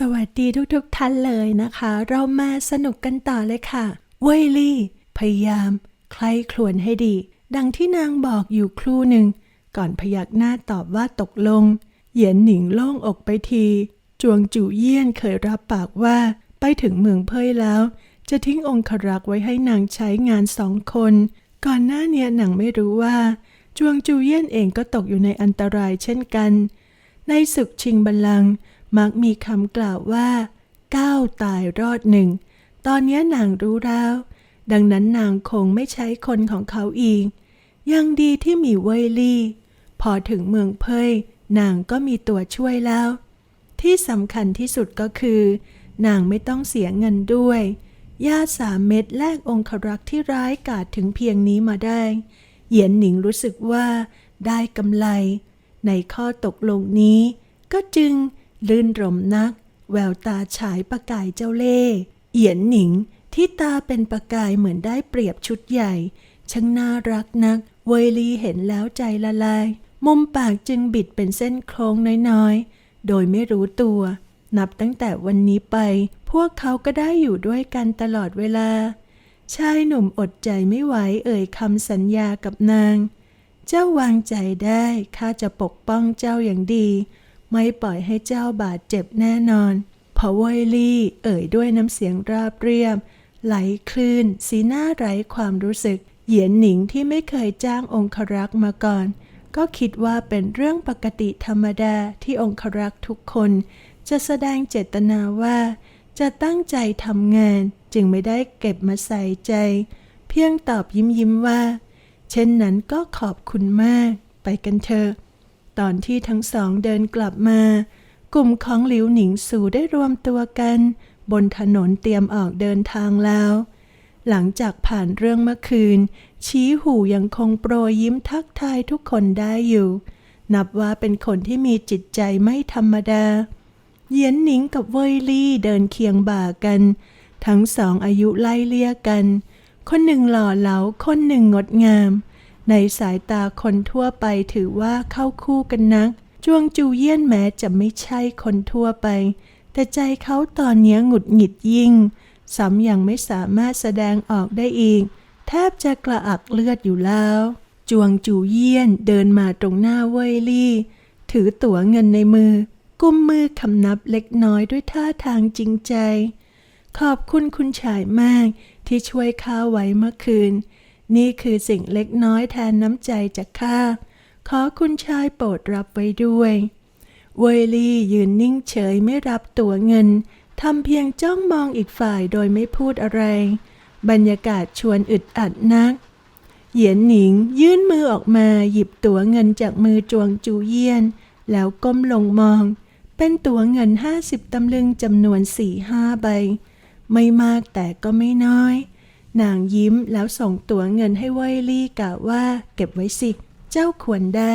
สวัสดีทุกๆทท่านเลยนะคะ เรามาสนุกกันต่อเลยค่ะเวยลี่พยายามใคร่ครวญให้ดี ดังที่นางบอกอยู่ครู่หนึ่ง ก่อนพยักหน้าตอบว่าตกลง เหยียนหนิงโล่งอกไปที จวงจู่เยี่ยนเคยรับปากว่าไปถึงเมืองเพยแล้ว จะทิ้งองครักษ์ไว้ให้นางใช้งานสองคน ก่อนหน้าเนี้ยนางไม่รู้ว่า จวงจูเยี่ยนเองก็ตกอยู่ในอันตรายเช่นกัน ในศึกชิงบัลลังก์ มักมีคำกล่าวว่าก้าวตายรอดหนึ่ง ตอนนี้นางรู้แล้ว ดังนั้นนางคงไม่ใช้คนของเขาอีก ยังดีที่มีเวยลี่ พอถึงเมืองเพยนางก็มีตัวช่วยแล้ว ที่สำคัญที่สุดก็คือ นางไม่ต้องเสียเงินด้วยยาสามเม็ดแลกองครักษ์ที่ร้ายกาจถึงเพียงนี้มาได้ เหยียนหนิงรู้สึกว่าได้กำไร ในข้อตกลงนี้ ก็จึง ลื่นรมนัก แววตาฉายประกายเจ้าเล่ห์เหียนหนิงที่ตาเป็นประกายเหมือนได้เปรียบชุดใหญ่ ช่างน่ารักนัก เวยลีเห็นแล้วใจละลาย มุมปากจึงบิดเป็นเส้นโค้งน้อยๆ โดยไม่รู้ตัว นับตั้งแต่วันนี้ไป พวกเขาก็ได้อยู่ด้วยกันตลอดเวลา ชายหนุ่มอดใจไม่ไหวเอ่ยคำสัญญากับนาง เจ้าวางใจได้ข้าจะปกป้องเจ้าอย่างดี ไม่ปล่อยให้เจ้าบาดเจ็บแน่นอนพอเวยลี่เอ่ยด้วยน้ำเสียงราบเรียบ ไหลคลื่น สีหน้าไร้ความรู้สึก เหยียนหนิงที่ไม่เคยจ้างองครักษ์มาก่อน ก็คิดว่าเป็นเรื่องปกติธรรมดาที่องครักษ์ทุกคน จะแสดงเจตนาว่า จะตั้งใจทำงาน จึงไม่ได้เก็บมาใส่ใจ เพียงตอบยิ้มยิ้มว่า เช่นนั้นก็ขอบคุณมาก ไปกันเถอะ ตอนที่ทั้งสองเดินกลับมา กลุ่มของหลิวหนิงสู่ได้รวมตัวกัน บนถนนเตรียมออกเดินทางแล้ว หลังจากผ่านเรื่องเมื่อคืน ชี้หูยังคงโปรยยิ้มทักทายทุกคนได้อยู่ นับว่าเป็นคนที่มีจิตใจไม่ธรรมดาเหยียนหนิงกับเวยลี่เดินเคียงบ่ากัน ทั้งสองอายุไล่เลี่ยกัน คนหนึ่งหล่อเหลาคนหนึ่งงดงาม ในสายตาคนทั่วไปถือว่าเข้าคู่กันนัก จวงจูเยี่ยนแม้จะไม่ใช่คนทั่วไป แต่ใจเขาตอนนี้หงุดหงิดยิ่งซ้ำยังไม่สามารถแสดงออกได้อีก แทบจะกระอักเลือดอยู่แล้ว จวงจูเยี่ยนเดินมาตรงหน้าเว่ยลี่ ถือตั๋วเงินในมือ กุมมือคำนับเล็กน้อยด้วยท่าทางจริงใจ ขอบคุณคุณชายมากที่ช่วยข้าไว้เมื่อคืน นี่คือสิ่งเล็กน้อยแทนน้ำใจจากข้า ขอคุณชายโปรดรับไว้ด้วย เวยลี่ยืนนิ่งเฉยไม่รับตั๋วเงิน ทำเพียงจ้องมองอีกฝ่ายโดยไม่พูดอะไร บรรยากาศชวนอึดอัดนัก เหยียนหนิงยื่นมือออกมาหยิบตั๋วเงินจากมือจวงจูเยียน แล้วก้มลงมอง เป็นตั๋วเงินห้าสิบตำลึงจำนวนสี่ห้าใบ ไม่มากแต่ก็ไม่น้อย นางยิ้มแล้วส่งตั๋วเงินให้เวยลี่กล่าวว่า เก็บไว้สิ เจ้าควรได้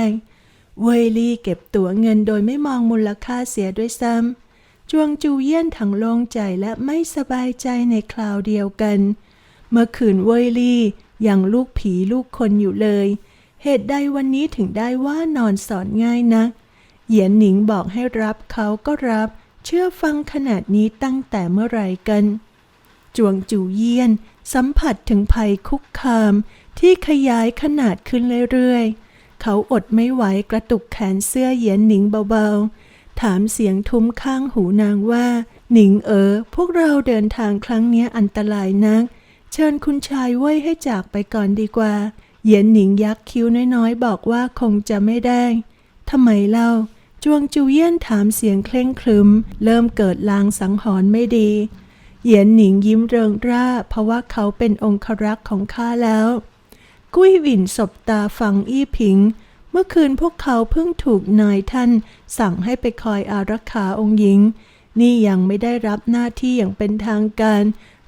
เวยลี่เก็บตั๋วเงินโดยไม่มองมูลค่าเสียด้วยซ้ำจวงจูเยี่ยนทั้งโล่งใจและไม่สบายใจในคราวเดียวกัน เมื่อคืนเวยลี่ยังลูกผีลูกคนอยู่เลย เหตุใดวันนี้ถึงได้ว่านอนสอนง่ายนักเหยียนหนิงบอกให้รับเขาก็รับ เชื่อฟังขนาดนี้ตั้งแต่เมื่อไหรกัน จวงจูเยี่ยน สัมผัสถึงภัยคุกคามที่ขยายขนาดขึ้นเรื่อยๆ เขาอดไม่ไหวกระตุกแขนเสื้อเหยียนหนิงเบาๆ ถามเสียงทุ้มข้างหูนางว่า หนิงเอ๋อพวกเราเดินทางครั้งนี้อันตรายนัก เชิญคุณชายเว้ยให้จากไปก่อนดีกว่า เหยียนหนิงยักคิ้วน้อยๆ บอกว่าคงจะไม่ได้ทำไมเล่าจวงจูเยี่ยนถามเสียงเคร่งครึม เริ่มเกิดลางสังหรณ์ไม่ดี เหยียนหนิงยิ้มเริงร่า เพราะว่าเขาเป็นองครักษ์ของข้าแล้ว กุ้ยหวินสบตาฟังอี้ผิง เมื่อคืนพวกเขาเพิ่งถูกนายท่าน สั่งให้ไปคอยอารักขาองค์หญิง นี่ยังไม่ได้รับหน้าที่อย่างเป็นทางการ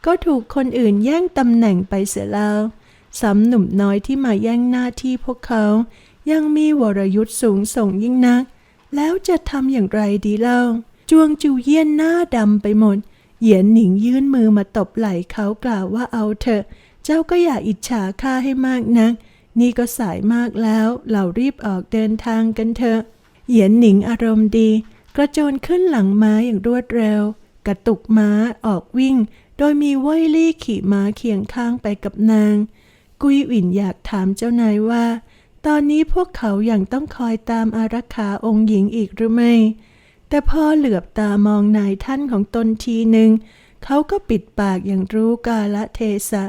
ก็ถูกคนอื่นแย่งตำแหน่งไปเสียแล้วซ้ำหนุ่มน้อยที่มาแย่งหน้าที่พวกเขา ยังมีวรยุทธ์สูงส่งยิ่งนัก แล้วจะทำอย่างไรดีเล่า จวงจูเยี่ยนหน้าดำไปหมด เหยียนหนิงยื่นมือมาตบไหล่เขากล่าวว่าเอาเถอะ เจ้าก็อย่าอิจฉาข้าให้มากนัก นี่ก็สายมากแล้ว เรารีบออกเดินทางกันเถอะ เหยียนหนิงอารมณ์ดี กระโจนขึ้นหลังม้าอย่างรวดเร็ว กระตุกม้าออกวิ่ง โดยมีเว่ยลี่ขี่ม้าเคียงข้างไปกับนาง กุยหวินอยากถามเจ้านายว่า ตอนนี้พวกเขายัางต้องคอยตามอารักขาองค์หญิงอีกหรือไม่ แต่พอเหลือบตามองนายท่านของตนทีหนึ่งเขาก็ปิดปากอย่างรู้กาละเทศะ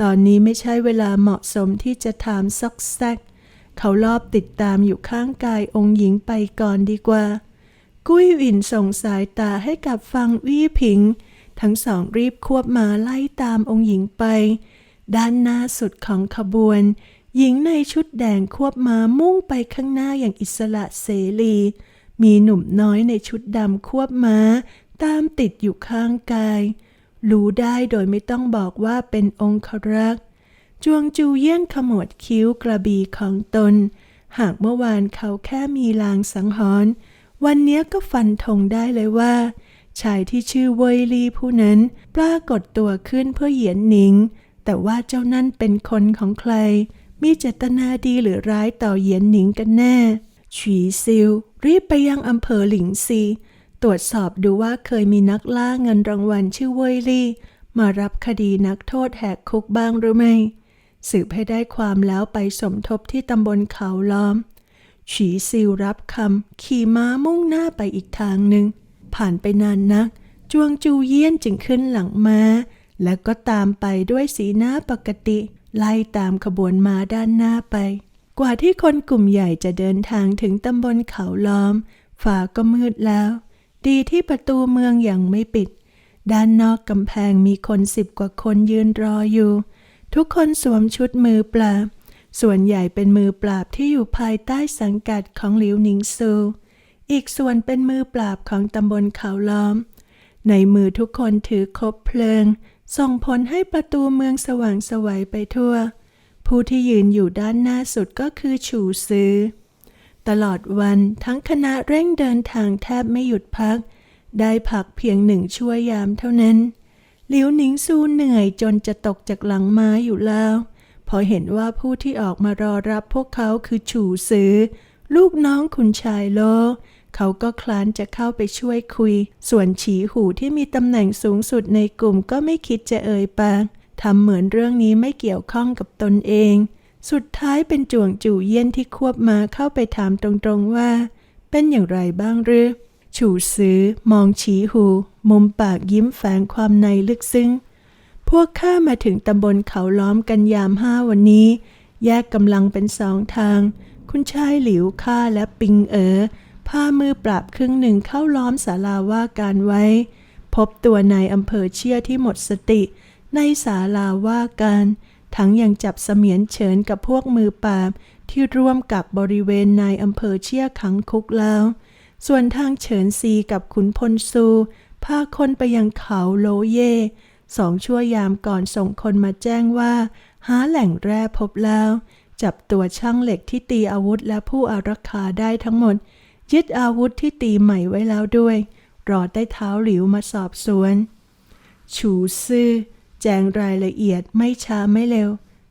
ตอนนี้ไม่ใช่เวลาเหมาะสมที่จะถามซอกแซก เขารอบติดตามอยู่ข้างกายองค์หญิงไปก่อนดีกว่า กุ้ยวินส่งสายตาให้กับฟังวี่ผิง ทั้งสองรีบควบมาไล่ตามองค์หญิงไป ด้านหน้าสุดของขบวน หญิงในชุดแดงควบมามุ่งไปข้างหน้าอย่างอิสระเสรี มีหนุ่มน้อยในชุดดำควบม้า ตามติดอยู่ข้างกาย รู้ได้โดยไม่ต้องบอกว่าเป็นองครักษ์จวงจูเยี่ยนขมวดคิ้วกระบีของตน หากเมื่อวานเขาแค่มีลางสังหรณ์วันเนี้ยก็ฟันธงได้เลยว่า ชายที่ชื่อเวยลีผู้นั้นปรากฏตัวขึ้นเพื่อเหยียนหนิง แต่ว่าเจ้านั่นเป็นคนของใคร มีเจตนาดีหรือร้ายต่อเหยียนหนิงกันแน่ฉีซิว รีบไปยังอำเภอหลิงซี ตรวจสอบดูว่าเคยมีนักล่าเงินรางวัลชื่อเวยลี่ มารับคดีนักโทษแหกคุกบ้างหรือไม่ สืบให้ได้ความแล้วไปสมทบที่ตำบลเขาล้อม ฉีซิวรับคำขี่ม้ามุ่งหน้าไปอีกทางหนึ่ง ผ่านไปนานนัก จวงจูเยี่ยนจึงขึ้นหลังม้า แล้วก็ตามไปด้วยสีหน้าปกติ ไล่ตามขบวนม้าด้านหน้าไป กว่าที่คนกลุ่มใหญ่จะเดินทางถึงตำบลเขาล้อมฟ้าก็มืดแล้ว ดีที่ประตูเมืองยังไม่ปิด ด้านนอกกำแพงมีคนสิบกว่าคนยืนรออยู่ ทุกคนสวมชุดมือปราบ ส่วนใหญ่เป็นมือปราบที่อยู่ภายใต้สังกัดของหลิวหนิงซู อีกส่วนเป็นมือปราบของตำบลเขาล้อม ในมือทุกคนถือคบเพลิง ส่งผลให้ประตูเมืองสว่างไสวัยไปทั่ว ผู้ที่ยืนอยู่ด้านหน้าสุดก็คือฉูซือ ตลอดวันทั้งคณะเร่งเดินทางแทบไม่หยุดพัก ได้พักเพียงหนึ่งชั่วยามเท่านั้นหลิวหนิงซูเหนื่อยจนจะตกจากหลังม้าอยู่แล้ว พอเห็นว่าผู้ที่ออกมารอรับพวกเขาคือฉูซือ ลูกน้องคุณชายโลเขาก็คลานจะเข้าไปช่วยคุย ส่วนฉีหูที่มีตำแหน่งสูงสุดในกลุ่มก็ไม่คิดจะเอ่ยปาก ทำเหมือนเรื่องนี้ไม่เกี่ยวข้องกับตนเอง สุดท้ายเป็นจวงจู่เยี่ยนที่ควบมาเข้าไปถามตรงๆว่า เป็นอย่างไรบ้างหรือ ฉูซื้อ มองฉีหู มุมปากยิ้มแฝงความในลึกซึ้ง พวกข้ามาถึงตำบลเขาล้อมกันยามห้าวันนี้ แยกกำลังเป็นสองทาง คุณชายหลิวข้าและปิงเอ๋อพามือปราบครึ่งหนึ่งเข้าล้อมศาลาว่าการไว้ พบตัวนายอำเภอเชี่ยที่หมดสติ ในศาลาว่าการ ทั้งยังจับเสมียนเฉินกับพวกมือปราบที่ร่วมกับบริเวณนายอำเภอเชี่ยขังคุกแล้ว ส่วนทางเฉินซีกับขุนพลซูพาคนไปยังเขาโลเย สองชั่วยามก่อนส่งคนมาแจ้งว่า หาแหล่งแร่พบแล้ว จับตัวช่างเหล็กที่ตีอาวุธและผู้อารักขาได้ทั้งหมด ยึดอาวุธที่ตีใหม่ไว้แล้วด้วย รอใต้เท้าหลิวมาสอบสวน ฉูซื่อ แจงรายละเอียดไม่ช้าไม่เร็ว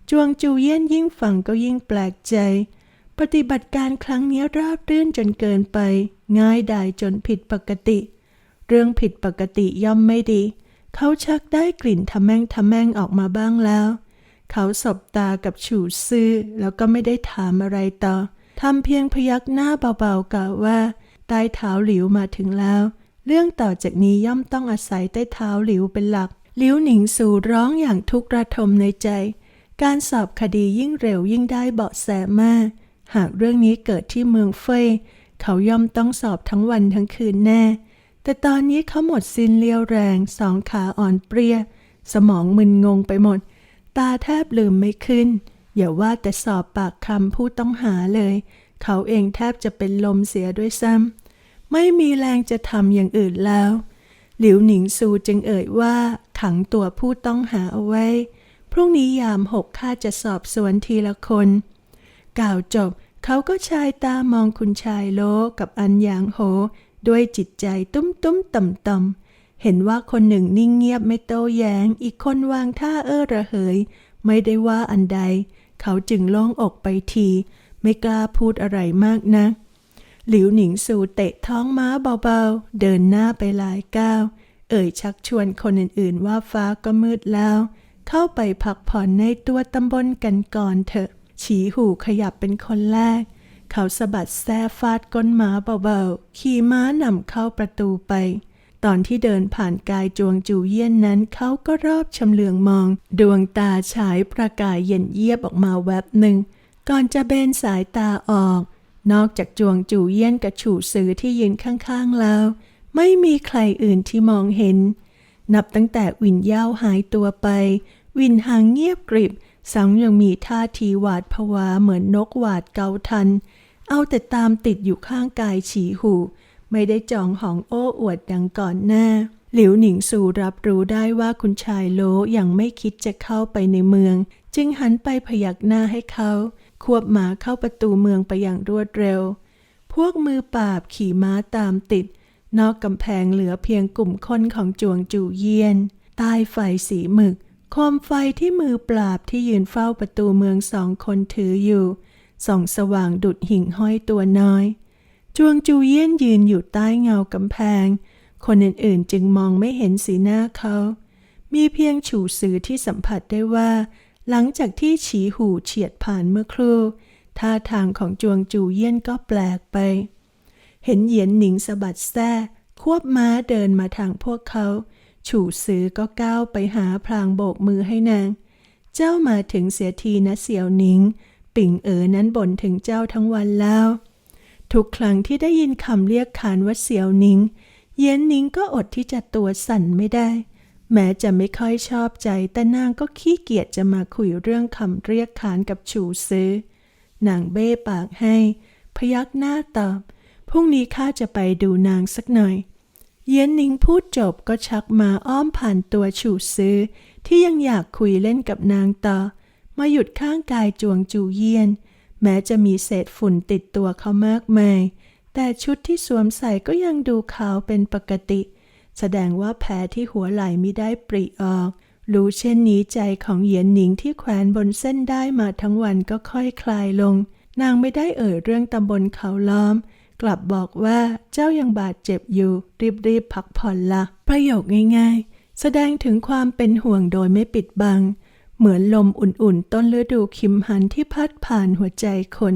จวงจูเยี่ยนยิ่งฟังก็ยิ่งแปลกใจ ปฏิบัติการครั้งนี้ราบรื่นจนเกินไป ง่ายดายจนผิดปกติ เรื่องผิดปกติย่อมไม่ดี เขาชักได้กลิ่นทะแม่งทะแม่งออกมาบ้างแล้ว เขาสบตากับฉูซื่อแล้วก็ไม่ได้ถามอะไรต่อทำเพียงพยักหน้าเบาๆกล่าวว่าใต้เท้าหลิวมาถึงแล้ว เรื่องต่อจากนี้ย่อมต้องอาศัยใต้เท้าหลิวเป็นหลัก ลิ้วหนิงสู่ร้องอย่างทุกข์ระทมในใจ การสอบคดียิ่งเร็วยิ่งได้เบาะแสมาก หากเรื่องนี้เกิดที่เมืองเฟยเขาย่อมต้องสอบทั้งวันทั้งคืนแน่ แต่ตอนนี้เขาหมดสิ้นเลี้ยวแรงสองขาอ่อนเปรี้ย สมองมึนงงไปหมด ตาแทบลืมไม่ขึ้น อย่าว่าแต่สอบปากคำผู้ต้องหาเลย เขาเองแทบจะเป็นลมเสียด้วยซ้ำไม่มีแรงจะทำอย่างอื่นแล้ว หลิวหนิงซูจึงเอ่ยว่าขังตัวผู้ต้องหาเอาไว้ พรุ่งนี้ยามหกข้าจะสอบสวนทีละคน กล่าวจบเขาก็ชายตามองคุณชายโลกับอันหยางโห ด้วยจิตใจตุ้มตุ้มต่ำต่ำๆเห็นว่าคนหนึ่งนิ่งเงียบไม่โต้แย้ง อีกคนวางท่าเอ้อระเหย ไม่ได้ว่าอันใด เขาจึงล่งอกไปที ไม่กล้าพูดอะไรมากนะัก หลิวหนิงสูเตะท้องม้าเบาๆ เดินหน้าไปหลายก้าว เอ่ยชักชวนคนอื่นๆว่าฟ้าก็มืดแล้ว เข้าไปพักผ่อนในตัวตำบลกันก่อนเถอะ ฉีหูขยับเป็นคนแรก เขาสะบัดแส้ฟาดก้นม้าเบาๆ ขี่ม้านำเข้าประตูไป ตอนที่เดินผ่านกายจวงจูเยี่ยนนั้นเขาก็รอบชำเลืองมอง ดวงตาฉายประกายเย็นเยียบออกมาแวบหนึ่ง ก่อนจะเบนสายตาออก นอกจากจวงจูเยี่ยนกับฉู่ซือที่ยืนข้างๆแล้ว ไม่มีใครอื่นที่มองเห็น นับตั้งแต่วินเย่าหายตัวไป วินหางเงียบกริบสังยังมีท่าทีหวาดผวาเหมือนนกหวาดเกาทัน เอาแต่ตามติดอยู่ข้างกายฉีหู ไม่ได้จองหองโอ้อวดดังก่อนหน้า หลิวหนิงสู่รับรู้ได้ว่าคุณชายโลยังไม่คิดจะเข้าไปในเมือง จึงหันไปพยักหน้าให้เขา ควบหมาเข้าประตูเมืองไปอย่างรวดเร็ว พวกมือปราบขี่ม้าตามติด นอกกำแพงเหลือเพียงกลุ่มคนของจวงจูเยียน ใต้ไฟสีหมึกโคมไฟที่มือปราบที่ยืนเฝ้าประตูเมืองสองคนถืออยู่ ส่องสว่างดุดหิ่งห้อยตัวน้อย จวงจูเยี่ยนยืนอยู่ใต้เงากำแพง คนอื่นๆจึงมองไม่เห็นสีหน้าเขา มีเพียงฉู่สือที่สัมผัสได้ว่า หลังจากที่ฉีหูเฉียดผ่านเมื่อครู่ท่าทางของจวงจูเยี่ยนก็แปลกไป เห็นเหยียนหนิงสะบัดแส้ควบม้าเดินมาทางพวกเขา ฉู่ซือก็ก้าวไปหาพลางโบกมือให้นาง เจ้ามาถึงเสียทีนะเสี่ยวหนิง ปิ่งเอ๋อนั้นบ่นถึงเจ้าทั้งวันแล้ว ทุกครั้งที่ได้ยินคำเรียกขานว่าเสี่ยวหนิง เย็นหนิงก็อดที่จะตัวสั่นไม่ได้ แม้จะไม่ค่อยชอบใจ แต่นางก็ขี้เกียจจะมาคุยเรื่องคำเรียกขานกับฉูซื้อ นางเบ้ปากให้ พยักหน้าตอบ พรุ่งนี้ข้าจะไปดูนางสักหน่อย เย็นนิงพูดจบก็ชักมาอ้อมผ่านตัวฉูซื้อ ที่ยังอยากคุยเล่นกับนางต่อ มาหยุดข้างกายจวงจูเยียน แม้จะมีเศษฝุ่นติดตัวเขามากมาย แต่ชุดที่สวมใส่ก็ยังดูขาวเป็นปกติ แสดงว่าแผลที่หัวไหล่มิได้ปริออก รู้เช่นนี้ใจของเหยียนหนิงที่แขวนบนเส้นได้มาทั้งวันก็ค่อยคลายลง นางไม่ได้เอ่ยเรื่องตำบลเขาล้อม กลับบอกว่าเจ้ายังบาดเจ็บอยู่ รีบๆพักผ่อนละประโยคง่าย ๆ แสดงถึงความเป็นห่วงโดยไม่ปิดบัง เหมือนลมอุ่นๆ ต้นฤดูคิมหันที่พัดผ่านหัวใจคน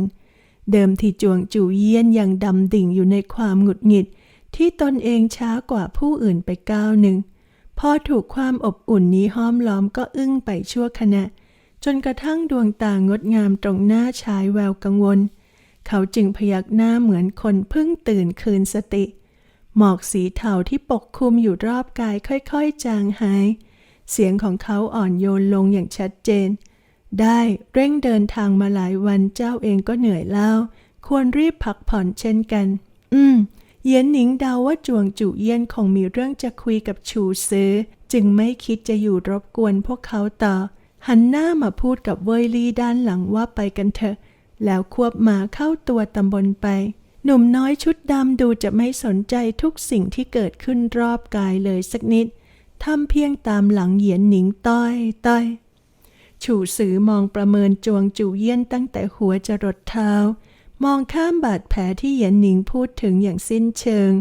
เดิมที่จวงจูเยี่ยนยังดำดิ่งอยู่ในความหงุดหงิด ที่ตนเองช้ากว่าผู้อื่นไปก้าวหนึ่ง พอถูกความอบอุ่นนี้ห้อมล้อมก็อึ้งไปชั่วขณะ จนกระทั่งดวงตางดงามตรงหน้าชายแววกังวล เขาจึงพยักหน้าเหมือนคนเพิ่งตื่นคืนสติ หมอกสีเทาที่ปกคลุมอยู่รอบกายค่อยๆ จางหาย เสียงของเขาอ่อนโยนลงอย่างชัดเจน ได้เร่งเดินทางมาหลายวันเจ้าเองก็เหนื่อยแล้ว ควรรีบพักผ่อนเช่นกัน อืม เย็นหนิงเดาว่าจวงจุเยี่ยนคงมีเรื่องจะคุยกับชูซื้อ จึงไม่คิดจะอยู่รบกวนพวกเขาต่อ หันหน้ามาพูดกับเวยลี่ด้านหลังว่าไปกันเถอะ แล้วควบมาเข้าตัวตำบลไป หนุ่มน้อยชุดดำดูจะไม่สนใจทุกสิ่งที่เกิดขึ้นรอบกายเลยสักนิดทำเพียงตามหลังเหยียนหนิงต้อยต้อยฉู่สือมองประเมินจวงจูเยี่ยนตั้งแต่หัวจรดเท้า มองข้ามบาดแผลที่เหยียนหนิงพูดถึงอย่างสิ้นเชิง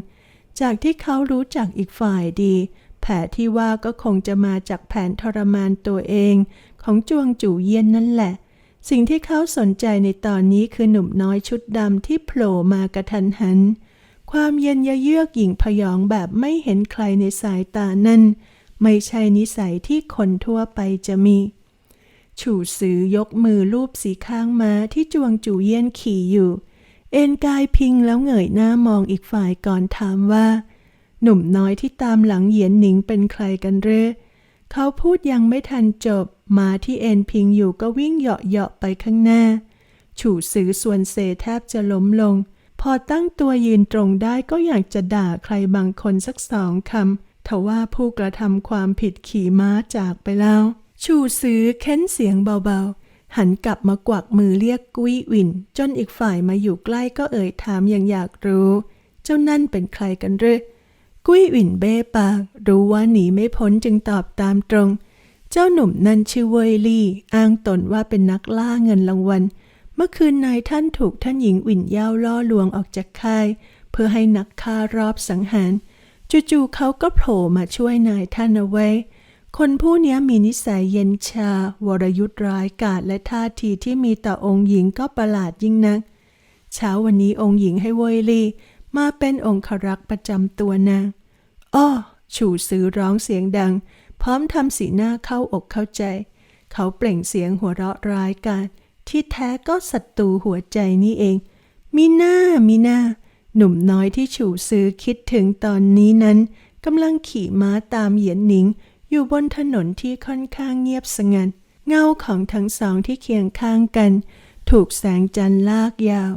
จากที่เขารู้จักอีกฝ่ายดี แผลที่ว่าก็คงจะมาจากแผนทรมานตัวเอง ของจวงจู่เยียนนั่นแหละ สิ่งที่เขาสนใจในตอนนี้คือหนุ่มน้อยชุดดำที่โผล่มากระทันหัน ความเย็นยะเยือกหยิ่งพยองแบบไม่เห็นใครในสายตานั่นไม่ใช่นิสัยที่คนทั่วไปจะมี ฉู่ซือยกมือลูบสีข้างม้าที่จวงจูเยี่ยนขี่อยู่ เอ็นกายพิงแล้วเงยหน้ามองอีกฝ่ายก่อนถามว่า หนุ่มน้อยที่ตามหลังเหยียนหนิงเป็นใครกันเร่อเขาพูดยังไม่ทันจบม้าที่เอ็นพิงอยู่ก็วิ่งเหาะเหาะๆไปข้างหน้า ฉู่ซือส่วนเซแทบจะล้มลง พอตั้งตัวยืนตรงได้ก็อยากจะด่าใครบางคนสักสองคำทว่าผู้กระทำความผิดขี่ม้าจากไปแล้ว ชูซื้อเค้นเสียงเบาๆ หันกลับมากวักมือเรียกกุ้ยวิน จนอีกฝ่ายมาอยู่ใกล้ก็เอ่ยถามอย่างอยากรู้ เจ้านั่นเป็นใครกันหรือกุ้ยวินเบ้ปากรู้ว่าหนีไม่พ้นจึงตอบตามตรง เจ้าหนุ่มนั่นชื่อเวยลี่ อ้างตนว่าเป็นนักล่าเงินรางวัลมมื่อคืนนายท่านถูกท่านหญิงอุ่นเย่าล่อลวงออกจากค่าย เพื่อให้นักฆ่ารอบสังหาร จู่ๆเขาก็โผล่มาช่วยนายท่านเอาไว้ คนผู้นี้มีนิสัยเย็นชา วรยุทธ์ร้ายกาจและท่าทีที่มีต่อองค์หญิงก็ประหลาดยิ่งนัก เช้าวันนี้องค์หญิงให้เวยลี่ มาเป็นองครักษ์ประจำตัวนางอ้อฉู่ซื้อร้องเสียงดัง พร้อมทำสีหน้าเข้าอกเข้าใจ เขาเปล่งเสียงหัวเราะร้ายกาจที่แท้ก็ศัตรูหัวใจนี่เอง มีหน้ามีหน้า หนุ่มน้อยที่ฉู่ซื้อคิดถึงตอนนี้นั้นกำลังขี่ม้าตามเหยียนหนิง อยู่บนถนนที่ค่อนข้างเงียบสงัด เงาของทั้งสองที่เคียงข้างกัน ถูกแสงจันทร์ลากยาว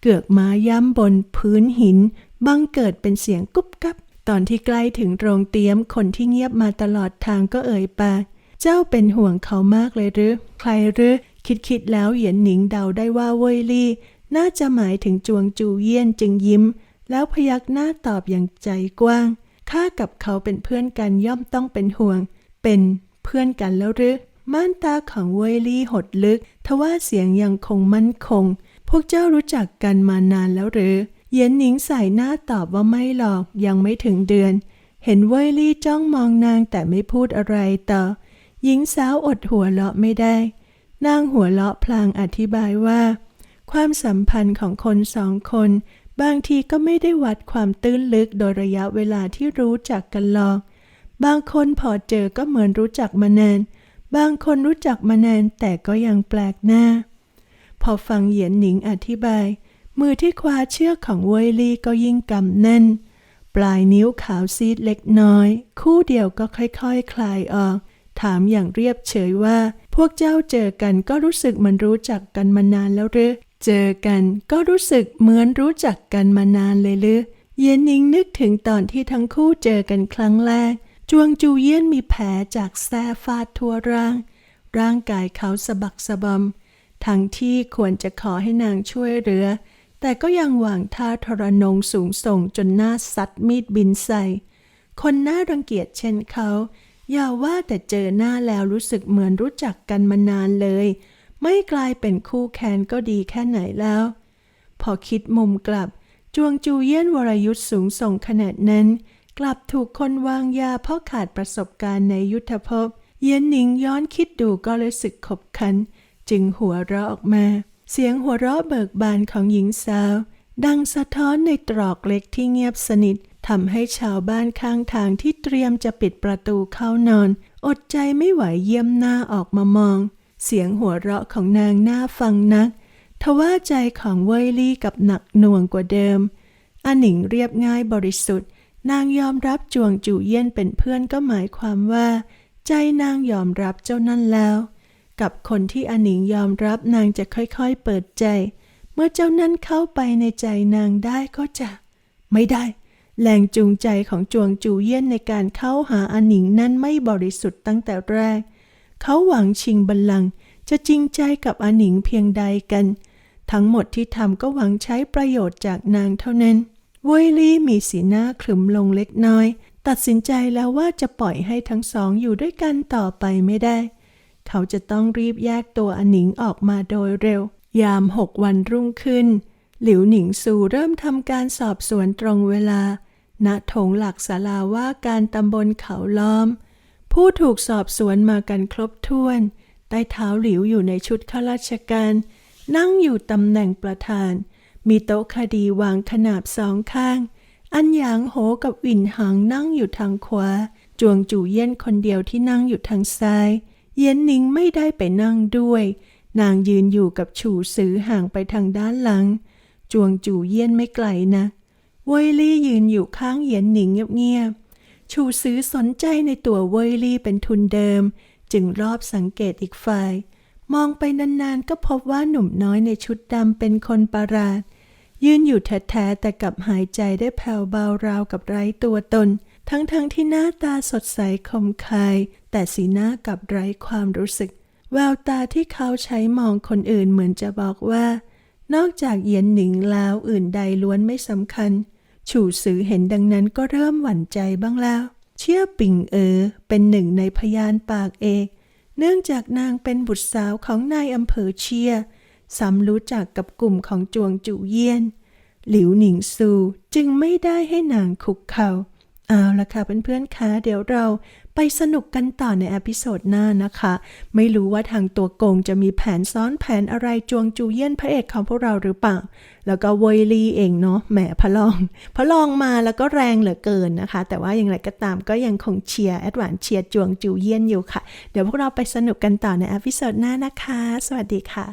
เกือกม้าย่ำบนพื้นหิน บังเกิดเป็นเสียงกุ๊บกับ ตอนที่ใกล้ถึงโรงเตี๊ยมคนที่เงียบมาตลอดทางก็เอ่ยปากเจ้าเป็นห่วงเขามากเลยหรือ ใครหรือ คิดคิดๆแล้วเหยียนหนิงเดาได้ว่าเว่ยลี่ น่าจะหมายถึงจวงจูเยี่ยนจึงยิ้ม แล้วพยักหน้าตอบอย่างใจกว้าง ข้ากับเขาเป็นเพื่อนกันย่อมต้องเป็นห่วง เป็นเพื่อนกันแล้วหรือ ม่านตาของเวยลี่หดลึก ทว่าเสียงยังคงมั่นคง พวกเจ้ารู้จักกันมานานแล้วหรือ เย็นหนิงใส่หน้าตอบว่าไม่หรอกยังไม่ถึงเดือน เห็นเวยลี่จ้องมองนางแต่ไม่พูดอะไรต่อ หญิงสาวอดหัวเราะไม่ได้ นางหัวเราะพลางอธิบายว่า ความสัมพันธ์ของคนสองคน บางทีก็ไม่ได้วัดความตื้นลึกโดยระยะเวลาที่รู้จักกันหรอก บางคนพอเจอก็เหมือนรู้จักมานาน บางคนรู้จักมานานแต่ก็ยังแปลกหน้า พอฟังเหยียนหนิงอธิบาย มือที่คว้าเชือกของเวยลี่ก็ยิ่งกำแน่น ปลายนิ้วขาวซีดเล็กน้อย คู่เดียวก็ค่อยๆคคลายออก ถามอย่างเรียบเฉยว่า พวกเจ้าเจอกันก็รู้สึกมือนรู้จักกันมานานแล้วหรือ เจอกันก็รู้สึกเหมือนรู้จักกันมานานเลยหรือ เย็นนิงนึกถึงตอนที่ทั้งคู่เจอกันครั้งแรก จวงจูเยี่ยนมีแผลจากแส้ฟาดทั่วร่าง ร่างกายเขาสะบักสะบอม ทั้งที่ควรจะขอให้นางช่วยเหลือ แต่ก็ยังหวังท่าทรนงสูงส่งจนหน้าซัดมีดบินใส่ คนน่ารังเกียจเช่นเขา อย่าว่าแต่เจอหน้าแล้วรู้สึกเหมือนรู้จักกันมานานเลย ไม่กลายเป็นคู่แค้นก็ดีแค่ไหนแล้ว พอคิดมุมกลับ จวงจูเยี่ยนวรยุทธ์สูงส่งขนาดนั้น กลับถูกคนวางยาเพราะขาดประสบการณ์ในยุทธภพ เย็นหนิงย้อนคิดดูก็รู้สึกขบขัน จึงหัวเราะออกมา เสียงหัวเราะเบิกบานของหญิงสาว ดังสะท้อนในตรอกเล็กที่เงียบสนิททำให้ชาวบ้านข้างทางที่เตรียมจะปิดประตูเข้านอน อดใจไม่ไหวเยี่ยมหน้าออกมามอง เสียงหัวเราะของนางน่าฟังนัก ทว่าใจของเวยลี่กับหนักหน่วงกว่าเดิมอาหนิงเรียบง่ายบริสุทธิ์ นางยอมรับจวงจูเยี่ยนเป็นเพื่อนก็หมายความว่า ใจนางยอมรับเจ้านั่นแล้ว กับคนที่อาหนิงยอมรับนางจะค่อยๆเปิดใจ เมื่อเจ้านั้นเข้าไปในใจนางได้ก็จะ ไม่ได้ แรงจูงใจของจวงจูเยี่ยนในการเข้าหาอาหนิงนั้นไม่บริสุทธิ์ตั้งแต่แรก เขาหวังชิงบัลลังก์จะจริงใจกับอาหนิงเพียงใดกัน ทั้งหมดที่ทำก็หวังใช้ประโยชน์จากนางเท่านั้นเวยลี่มีสีหน้าขรึมลงเล็กน้อย ตัดสินใจแล้วว่าจะปล่อยให้ทั้งสองอยู่ด้วยกันต่อไปไม่ได้ เขาจะต้องรีบแยกตัวอหนิงออกมาโดยเร็ว ยามหกวันรุ่งขึ้น หลิวหนิงซูเริ่มทำการสอบสวนตรงเวลาณโถงหลักศาลาว่าการตำบลเขาล้อม ผู้ถูกสอบสวนมากันครบถ้วน ใต้เท้าหลิวอยู่ในชุดข้าราชการ นั่งอยู่ตำแหน่งประธาน มีโต๊ะคดีวางขนาบสองข้าง อันหยางโหกับวินหางนั่งอยู่ทางขวา จวงจู่เยี่ยนคนเดียวที่นั่งอยู่ทางซ้าย เย็นหนิงไม่ได้ไปนั่งด้วย นางยืนอยู่กับฉู่ซื้อห่างไปทางด้านหลัง จวงจู่เยี่ยนไม่ไกลนะเวยลี่ยืนอยู่ข้างเยียนหนิงเงียบๆ ชูซื้อสนใจในตัวเวยลี่เป็นทุนเดิม จึงรอบสังเกตอีกฝ่าย มองไปนานๆก็พบว่าหนุ่มน้อยในชุดดำเป็นคนประหลาด ยืนอยู่แท้ๆแต่กลับหายใจได้แผ่วเบาราวกับไร้ตัวตน ทั้งๆทที่หน้าตาสดใสคมคาย แต่สีหน้ากับไร้ความรู้สึก แววตาที่เขาใช้มองคนอื่นเหมือนจะบอกว่า นอกจากเยียนหนิงแล้วอื่นใดล้วนไม่สำคัญ ฉู่ซือเห็นดังนั้นก็เริ่มหวั่นใจบ้างแล้ว เชื่อปิ่งเออเป็นหนึ่งในพยานปากเอกเนื่องจากนางเป็นบุตรสาวของนายอำเภอเชียซ้ำรู้จักกับกลุ่มของจวงจูเยียน หลิวหนิงซูจึงไม่ได้ให้นางคุกเขา่าเอาละค่ะเพื่อนๆคะเดี๋ยวเรา ไปสนุกกันต่อในอพิโซดหน้านะคะ ไม่รู้ว่าทางตัวโกงจะมีแผนซ้อนแผนอะไรจวงจูเยี่ยนพระเอกของพวกเราหรือเปล่า แล้วก็เวยลีเองเนาะแหมพระลองพระลองมาแล้วก็แรงเหลือเกินนะคะ แต่ว่าอย่างไรก็ตามก็ยังคงเชียร์แอดวานเชียร์จวงจูเยี่ยนอยู่ค่ะ เดี๋ยวพวกเราไปสนุกกันต่อในอพิโซดหน้านะคะ สวัสดีค่ะ